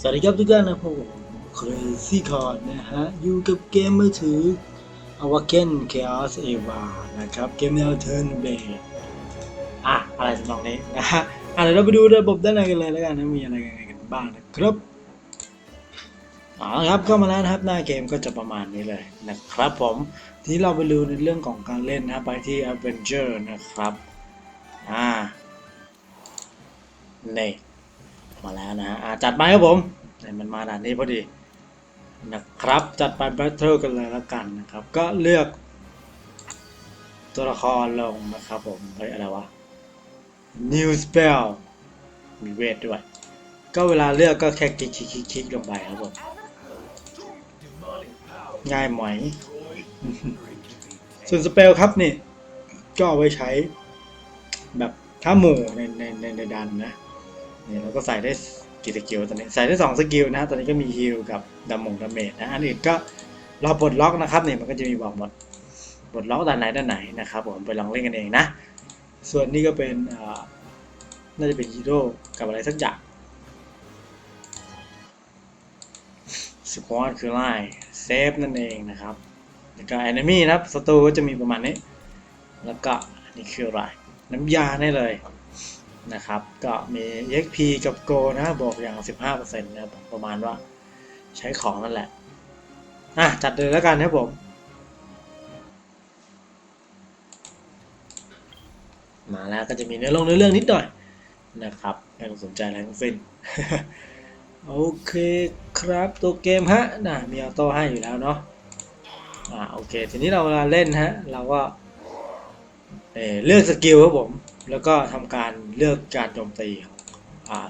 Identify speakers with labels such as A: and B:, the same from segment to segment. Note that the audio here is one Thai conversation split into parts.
A: สวัสดีครับทุกท่านนะผม Crazy Card นะฮะ อยู่กับเกมมือถือ Awaken Chaos Eva นะครับ เกมแนว Turn Based อะ อะไรสำนองนี้นะฮะอะเดี๋ยวเราไปดูระบบด้านในกันเลยแล้วกันนะ มีอะไรกันบ้างนะครับเอ๋อครับเข้ามาแล้วนะครับหน้าเกมก็จะประมาณนี้เลยนะครับผม ทีนี้เราไปดูในเรื่องของการเล่นนะไปที่ Adventure นะครับ อ่านี่ มาแล้วนะฮะอะจัดไปครับผมเนี่มันมาด่านนี้พอดีนะครับ จัดไปแบทเทิลกันเลยแล้วกันนะครับ ก็เลือกตัวละครลงนะครับผมเฮ้ยอะไรวะ New Spell มีเวทด้วย ก็เวลาเลือกก็แค่คลิกคลิกคลิกลงไปครับผมง่ายไหมส่วนสเปลครับนี่ ก็เอาไว้ใช้แบบถ้าหมู่ในในในในดันนะ นี่เราก็ใส่ได้กี่สกิลตอนนี้ใส่ได้สองสกิลนะตอนนี้ก็มีฮิลกับดามงดาเมจนะอันอื่นก็เราปลดล็อกนะครับเนี่ยมันก็จะมีบอกหมดปลดล็อกด้านไหนด้านไหนนะครับผมไปลองเล่นกันเองนะ ส่วนนี้ก็เป็นน่าจะเป็นฮีโร่กับอะไรสักอย่างสควอตคือไล่เซฟนั่นเองนะครับแล้วก็แอนิมี่นะครับศัตรูก็จะมีประมาณนี้ แล้วก็นนี่คืออะไรน้ำยาได้เลย นะครับ ก็มี EXP กับ Go นะบอกอย่าง 15%นะครับประมาณว่าใช้ของนั่นแหละ อะ จัดเลยแล้วกันนะผม มาแล้วก็จะมีเนื้อลงเนื้อเรื่องนิดหน่อยนะครับไม่ต้องสนใจอะไรทั้งสิ้นโอเคครับตัวเกมฮะน่ะมีออโต้ให้อยู่แล้วเนาะอ่าโอเค ทีนี้เราเวลาเล่นฮะ เราก็เออเลือกสกิลครับผม แล้วก็ทำการเลือกการโจมตีของ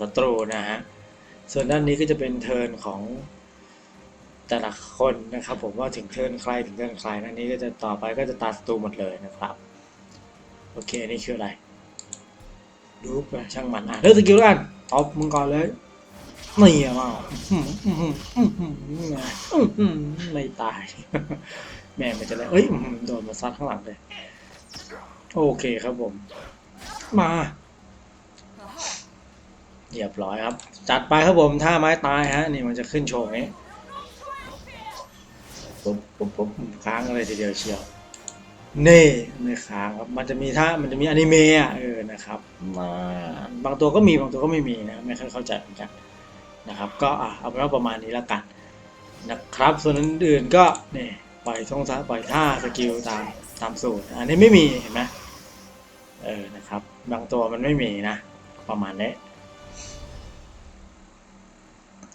A: ศัตรูนะฮะ ส่วนด้านนี้ก็จะเป็นเทิร์นของแต่ละคนนะครับ ผมว่าถึงเทิร์นใครถึงเทิร์นใครนั่นนี้ก็จะต่อไปก็จะตัดศัตรูหมดเลยนะครับ โอเคนี่คืออะไรดูไปช่างมันอะเลือกสกิลแล้วกันเอามึงก่อนเลยนี่อะมาไม่ตาย แม่มันจะเลยเอ้ยโดนมาซัดข้างหลังเลย โอเคครับผม มาเรียบร้อยครับ จัดไปครับผมท่าไม้ตายฮะ นี่มันจะขึ้นโชว์นี้ปุ๊บปุ๊บปุ๊บค้างกันเลยทีเดียวเชียวนี่ไม่ค้างครับ มันจะมีท่ามันจะมีอนิเมะอะเออนะครับ มาบางตัวก็มีบางตัวก็ไม่มีนะไม่ค่อยเข้าใจเหมือนกันนะครับ ก็อะเอาเป็นว่าประมาณนี้แล้วกันนะครับ ส่วนอื่นๆก็นี่ปล่อยทรงปล่อยท่าสกิลตามตามสูตร อันนี้ไม่มีเห็นไหม เออนะครับ บางตัวมันไม่มีนะ ประมาณนี้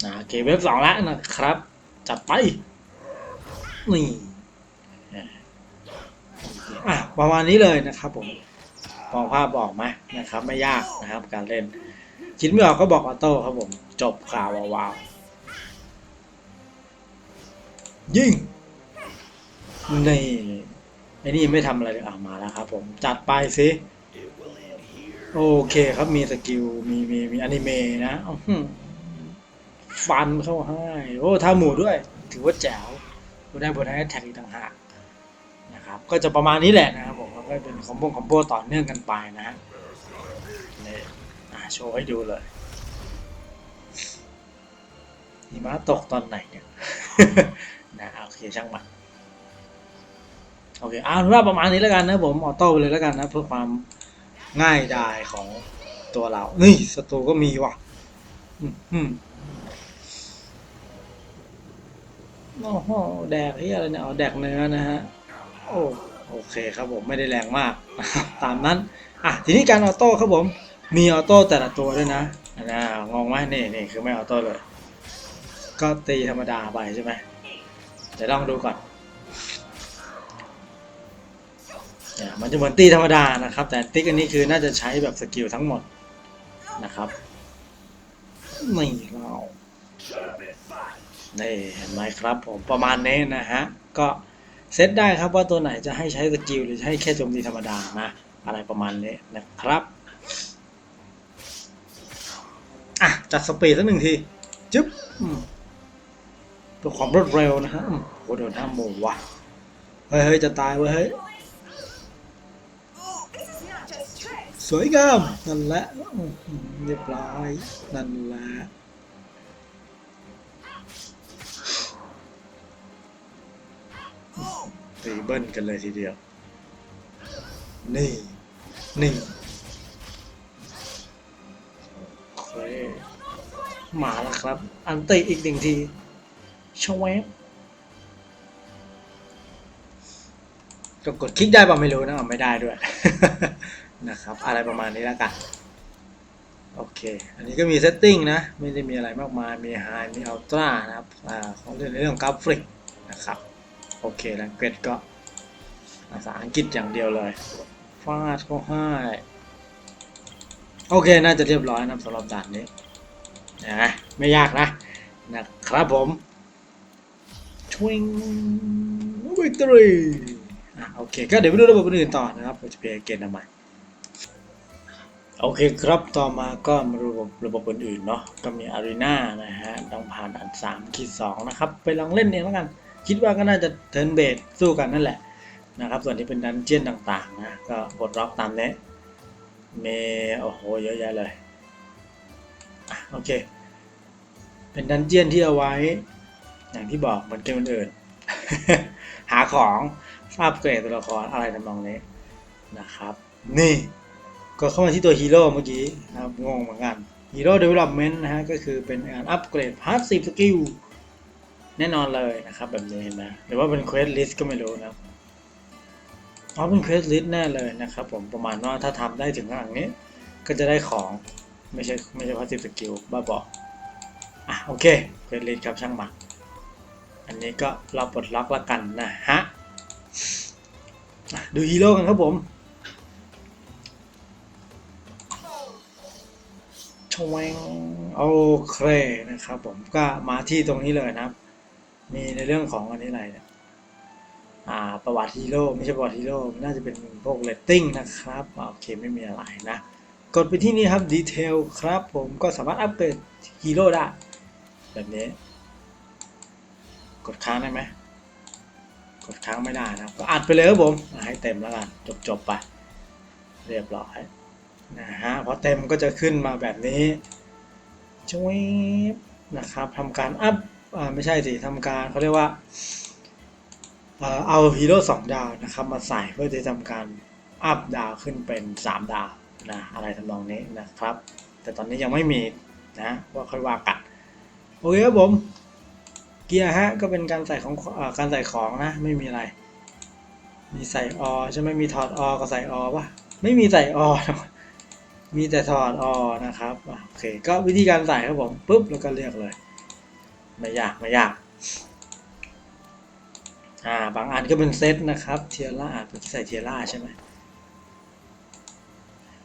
A: นะโอเคเว็บสองแล้วนะครับ จัดไป นี่อะอะประมาณนี้เลยนะครับผมมองภาพบอกไหมนะครับ ไม่ยากนะครับ การเล่นคิดไม่ออกก็บอกออโต้ครับผม จบข่าววาวยิงนี่ไอ้นี่ไม่ทำอะไรเลยอะมาแล้วครับผม จัดไปสิ โอเคครับมีสกิลมีมีมีอนิเมะนะฟันเข้าให้ โอ้ท่าหมูด้วย ถือว่าแจ๋วบนได้บนได้แท็กอีกต่างหากนะครับ ก็จะประมาณนี้แหละนะครับผมก็เป็นคอมโบคอมโบต่อเนื่องกันไปนะฮะเนี่อะโชว์ให้ดูเลยหิมะตกตอนไหนเนี่ยนะโอเคช่างมันโอเคเอาเป็นว่าประมาณนี้แล้วกันนะผมออโต้ไปเลยแล้วกันนะเพื่อความ ง่ายดายของตัวเรา นี่ศัตรูก็มีว่ะอืมอืมโอ้โหแดกที่อะไรเนี่ยเอาแดกเนื้อนะฮะ โอ้โอเคครับผมไม่ได้แรงมาก ตามนั้น อะ ทีนี้การออโต้ครับผม มีออโต้แต่ละตัวด้วยนะอันนะงงไหมนี่นี่คือไม่ออโต้เลย ก็ตีธรรมดาไปใช่ไหมเดี๋ยวลองดูก่อน มันจะเหมือนตีธรรมดานะครับ แต่ติ๊กอันนี้คือน่าจะใช้แบบสกิลทั้งหมดนะครับนี่เรานี่เห็นไหมครับผมประมาณนี้นะฮะ ก็เซตได้ครับว่าตัวไหนจะให้ใช้สกิลหรือให้แค่โจมตีธรรมดานะ อะไรประมาณนี้นะครับอะจัดสปีดสักหนึ่งทีจึ๊บอืมเพื่อความรวดเร็วนะฮะอืมโหโดนท่าโมงว่ะเฮ้ยเฮ้ยจะตายเว้ยเฮ้ย สวยงาม นั่นแหละเรียบร้อย นั่นแหละตีเบิ้ลกันเลยทีเดียว นี่ นี่มาแล้วครับ อันตีอีกหนึ่งทีชวบก็กดคลิกได้ป่ะไม่รู้นะไม่ได้ด้วย นะครับ อะไรประมาณนี้แล้วกัน โอเค อันนี้ก็มีเซตติ้งนะ ไม่ได้มีอะไรมากมาย มีไฮมีอัลตร้านะครับอ่าเขาเรียนในเรื่องของกราฟิกนะครับ โอเคแลงเกจก็ภาษาอังกฤษอย่างเดียวเลยฟาดก็ให้โอเค น่าจะเรียบร้อยนะสำหรับด่านนี้นะไม่ยากนะ นะครับผมชวิงวิกตอรี่อะโอเค ก็เดี๋ยวไปดูระบบอื่นต่อนะครับเราจะเปลี่ยนเกณฑ์ทำไม โอเคครับต่อมาก็มาดูระบบระบบอื่นๆเนาะก็มีอารีนานะฮะต้องผ่านด่านสามขีดสองนะครับ ไปลองเล่นเองแล้วกัน คิดว่าก็น่าจะเทิร์นเบสสู้กันนั่นแหละนะครับส่วนที่เป็นดันเจียนต่างๆนะก็บทล็อกตามนี้เมโอ้โหเยอะแยะเลยโอเค เป็นดันเจียนที่เอาไว้ อย่างที่บอกเหมือนเกมอื่นหาของอัปเกรดตัวละครอะไรทำนองนี้นะครับ นี่ ก็เข้ามาที่ตัวฮีโร่เมื่อกี้นะครับงงเหมือนกันฮีโร่เดเวล็อปเมนต์นะฮะก็คือเป็นการอัปเกรดพาร์ทสิบสกิลแน่นอนเลยนะครับ แบบนี้เห็นไหมหรือว่าเป็นเควสลิสก็ไม่รู้นะครับอ๋อเป็นเควสลิสแน่เลยนะครับผมประมาณว่าถ้าทำได้ถึงขนาดนี้ ก็จะได้ของไม่ใช่ไม่ใช่พาร์ทสิบสกิลบ้าบออะโอเคเควสลิสครับช่างมันอันนี้ก็เราปลดล็อกล้วกันนะฮะดูฮีโร่กันครับผม วงโอเคนะครับ ผมก็มาที่ตรงนี้เลยนะครับ มีในเรื่องของอันนี้อะไรเนี่ยอ่าประวัติฮีโร่ไม่ใช่ประวัติฮีโร่น่าจะเป็นพวกเรตติ้งนะครับโอเคไม่มีอะไรนะ กดไปที่นี่ครับดีเทลครับผมก็สามารถอัปเกรดฮีโร่ได้แบบนี้ กดค้างได้ไหมกดค้างไม่ได้นะก็อัดไปเลยครับผมให้เต็มแล้วกันจบๆไป เรียบร้อย นะฮะพอเต็มก็จะขึ้นมาแบบนี้ช่วบนะครับทำการอัพอไม่ใช่สิทำการเขาเรียกว่าเอาฮีโร่สองดาวนะครับมาใส่เพื่อจะทำการอัพดาวขึ้นเป็นสามดาวนะอะไรทำนองนี้นะครับ แต่ตอนนี้ยังไม่มีนะว่าค่อยว่ากันโอเคครับผมเกียร์ฮะก็เป็นการใส่ของอการใส่ของนะไม่มีอะไร มีใส่ออใช่ไหมมีถอดออกับใส่ออปะไม่มีใส่ออ มีแต่ถอดออนะครับโอเคก็วิธีการใส่ครับผมปุ๊บแล้วก็เลือกเลย ไม่ยากไม่ยากอ่าบางอันก็เป็นเซตนะครับเทียร่าเมื่อกี้ใส่เทียร่าใช่ไหม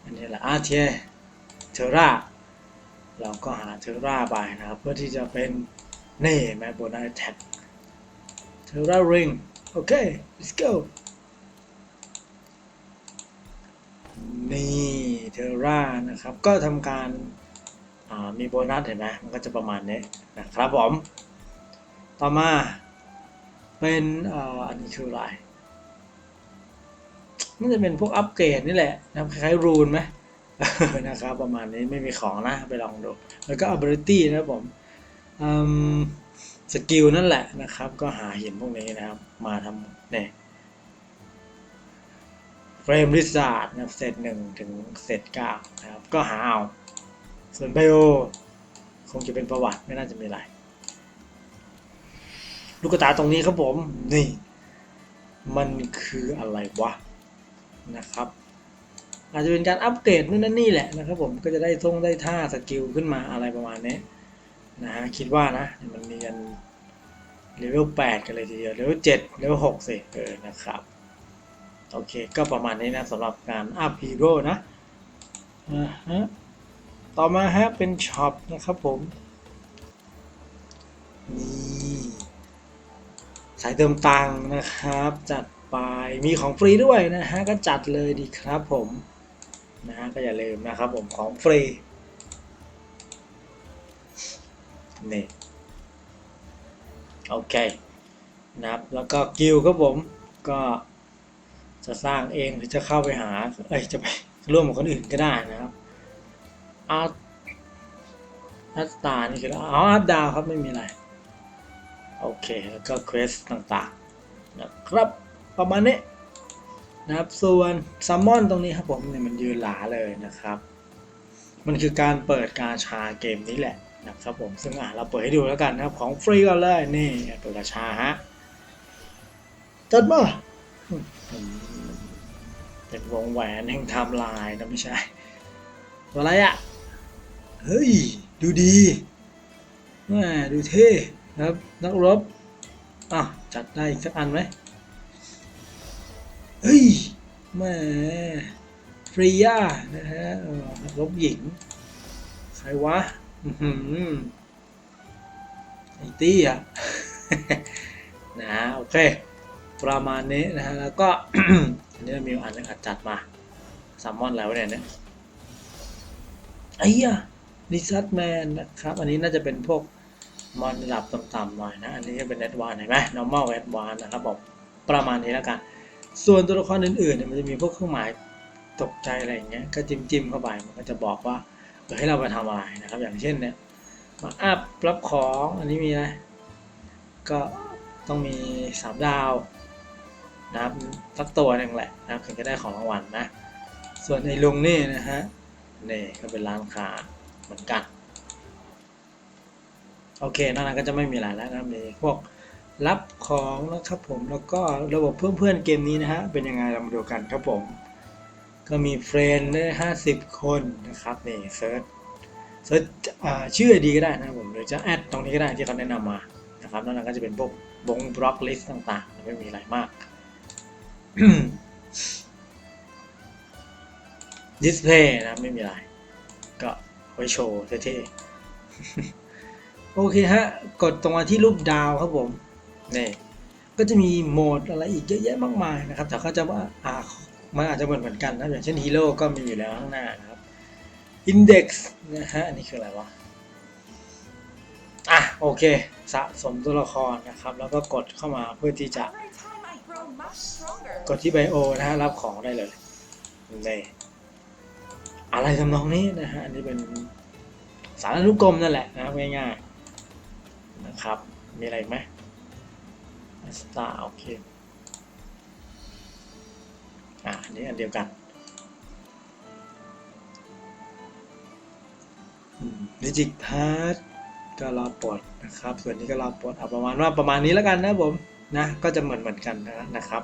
A: อันนี้แหละอ่าเทียเทอร่าเราก็หาเทอร่าไปนะครับ เพื่อที่จะเป็นเน่แมโบนัสแท็กเทอร่าริงโอเค let's go นี่ เทอร่านะครับ ก็ทำการามีโบนัสเห็นไหมมันก็จะประมาณนี้นะครับผม ต่อมาเป็นอ,อันนี้คืออะไรน่าจะเป็นพวกอัปเกรดนี่แหละนะครับคล้ายๆรูนไหมนะครับ ประมาณนี้ไม่มีของนะ ไปลองดู แล้วก็ ability นะครับผมอืมสกิลนั่นแหละนะครับ ก็หาหินพวกนี้นะครับ มาทำเนี่ย เฟรมริซาร์ดนะครับเซตหนึ่งถึงเซตเก้านะครับ ก็หาเอา ส่วนไบโอคงจะเป็นประวัติไม่น่าจะมีอะไร ลูกตาตรงนี้ครับผม นี่ มันคืออะไรวะ นะครับ อาจจะเป็นการอัปเกรดนู่นนั่นนี่แหละนะครับผมก็จะได้ทรงได้ท่าสกิลขึ้นมาอะไรประมาณนี้นะฮะคิดว่านะ มันมีกันเลเวล8กันเลยทีเดียวเลเวล7เลเวล6สิเออนะครับ โอเค ก็ประมาณนี้นะสำหรับการอัพฮีโร่นะอ่าฮะต่อมาฮะเป็นช็อปนะครับผม นี่สายเติมตังค์นะครับ จัดไปมีของฟรีด้วยนะฮะ ก็จัดเลยดีครับผมนะฮะก็อย่าลืมนะครับผมของฟรีนี่โอเคนะครับแล้วก็กิลครับผมก็ จะสร้างเองหรือจะเข้าไปหาเอ้ยจะไปร่วมกับคนอื่นก็ได้นะครับอาร์ตอัตตานี่คืออ๋ออัพดาวครับไม่มีอะไร โอเค แล้วก็เควสต่างๆนะครับประมาณนี้นะครับส่วนซัมมอนตรงนี้ครับผมเนี่ยมันยืนหลาเลยนะครับ มันคือการเปิดกาชาเกมนี้แหละนะครับผมซึ่งอะเราเปิดให้ดูแล้วกันนะครับของฟรีก่อนเลยนี่เปิดกาชาฮะจัดมา เป็นวงแหวนแห่งไทม์ไลน์นะไม่ใช่ ตัวอะไรอะเฮ้ย ดูดีแหม่ดูเท่นะครับนักรบอะจัดได้อีกสักอันไหมเฮ้ยแหม่ฟรียานะฮะนักรบหญิง ใครวะอื้หือไอตี้อะนะโอเค ประมาณนี้นะฮะแล้วก็ อันนี้มีอันหนึงอัดจัดมาซัมมอนแล้วเนี่ยเนี่ยไอ้ยะดิซัตแมนนะครับ อันนี้น่าจะเป็นพวกมอนระดับต่ำๆหน่อยนะ อันนี้จะเป็น a d v a n c e เห็นไหม normal advance นะครับผมประมาณนี้แล้วกัน ส่วนตัวละครอื่นๆเนี่ยมันจะมีพวกเครื่องหมายตกใจอะไรอย่างเงี้ยก็จิ้มจิ้มๆเข้าไปมันก็จะบอกว่าเออให้เราไปทำอะไรนะครับ อย่างเช่นเนี่ยมาอัพรับของอันนี้มีอะไรก็ต้องมีสามดาว นะครับสักตัวหนึ่งแหละนะครับถึงจะได้ของรางวัลนะ ส่วนในลุงนี่นะฮะนี่ก็เป็นร้านค้าเหมือนกัน โอเคนอกนั้นก็จะไม่มีอะไรแล้วนะมีพวกรับของนะครับผมแล้วก็ระบบเพื่อนเพื่อนเกมนี้นะฮะเป็นยังไงเรามาดูกันครับผม ก็มีเฟรนด์ได้ห้าสิบคนนะครับนี่เซิร์ชเซิร์ชชื่อดีก็ได้นะครับผมหรือจะแอดตรงนี้ก็ได้ที่เขาแนะนำมานะครับนอกนั้นก็จะเป็นพวกบงบล็อกลิสต์ต่างๆ ไม่มีอะไรมาก ดิสเพย์นะไม่มีอะไร ก็ไว้โชว์เท่ๆ โอเคฮะ กดตรงมาที่รูปดาวครับผม นี่ ก็จะมีโหมดอะไรอีกเยอะแยะมากมายนะครับ แต่เขาจะว่าอ่ามันอาจจะเหมือนเหมือนกันนะ อย่างเช่นฮีโร่ก็มีอยู่แล้วข้างหน้านะครับ Index นะฮะ อันนี้คืออะไรวะ อะ โอเค สะสมตัวละครนะครับ แล้วก็กดเข้ามาเพื่อที่จะ กดที่ไบโอนะฮะรับของได้เลยนี่อะไรทำนองนี้นะฮะอันนี้เป็นสารอนุกรมนั่นแหละนะครับง่ายๆนะครับ มีอะไรไหมสตาร์โอเคอะอันนี้อันเดียวกันดิจิพาร์ทก็รอปลดนะครับ ส่วนนี้ก็รอปลดเอาประมาณว่าประมาณนี้แล้วกันนะผม นะก็จะเหมือนเหมือนกันนะนะครับ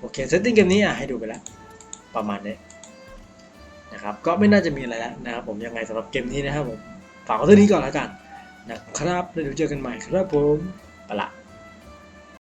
A: โอเคเซตติ้งเกมนี้อะให้ดูไปแล้ว ประมาณนี้นะครับก็ไม่น่าจะมีอะไรแล้วนะครับผมยังไงสำหรับเกมนี้นะครับผมฝากไว้เท่านี้ก่อนแล้วกันนะครับแล้วเดี๋ยวเจอกันใหม่ครับผม